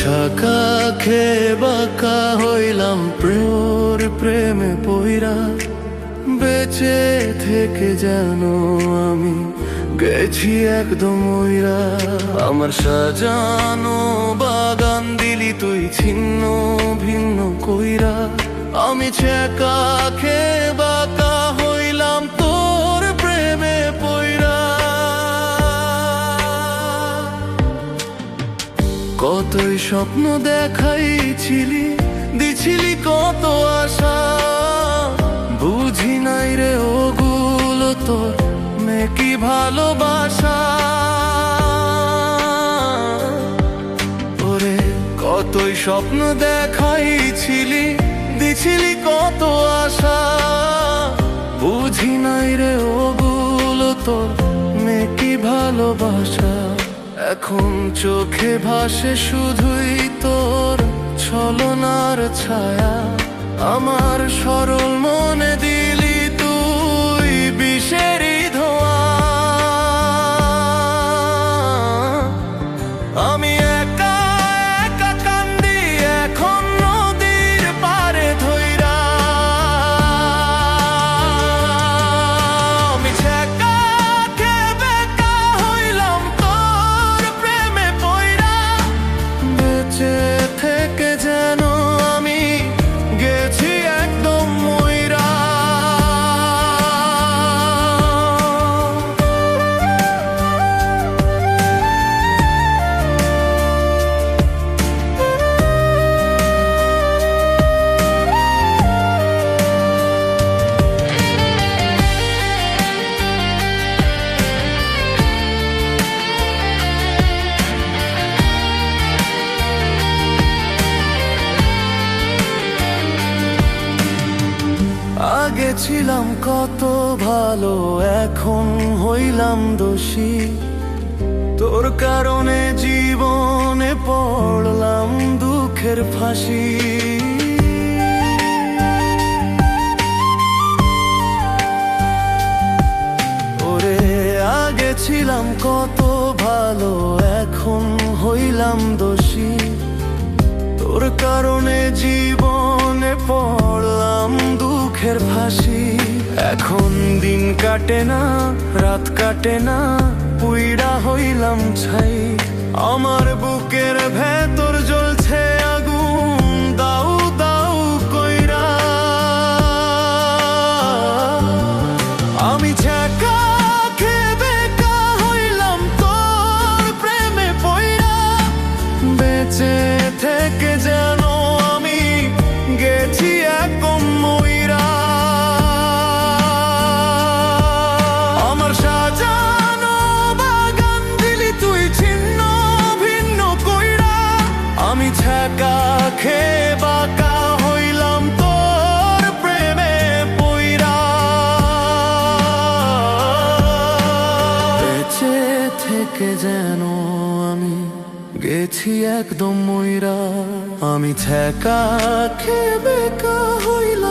ছাকা খেয়ে বাঁকা হইলাম প্রেমর প্রেমে পইরা। বেঁচে থেকে যেন আমি গেছি একদম ওইরা আমার সাজানো বাগান দিলি তুই ছিন্ন ভিন্ন কইরা। আমি ছাকা খেয়ে কতই স্বপ্ন দেখাইছিলি, দিছিলি কত আশা। বুঝি নাই রে ওগুলো তোর মেকি ভালোবাসা। ওরে, কতই স্বপ্ন দেখাইছিলি, দিছিলি কত আশা। বুঝি নাই রে ওগুলো তোর মেকি ভালোবাসা। এখন চোখে ভাসে শুধুই তোর ছলনার ছায়া। আমার সরল মনে দিলি আগে ছিলাম কত ভালো, এখন হইলাম দোষী। তোর কারণে জীবনে পড়লাম দুঃখের ফাঁসি। ওরে, আগে ছিলাম কত ভালো, এখন হইলাম দোষী। তোর কারণে জীবনে দুঃখের এখন দিন কাটে না, রাত কাটে না, পুইড়া হইলাম ছাই। আমার বুকের ভেতর জ্বলছে গেছি একদম ময়রা। আমি ছেকা খেবে বেকা হইল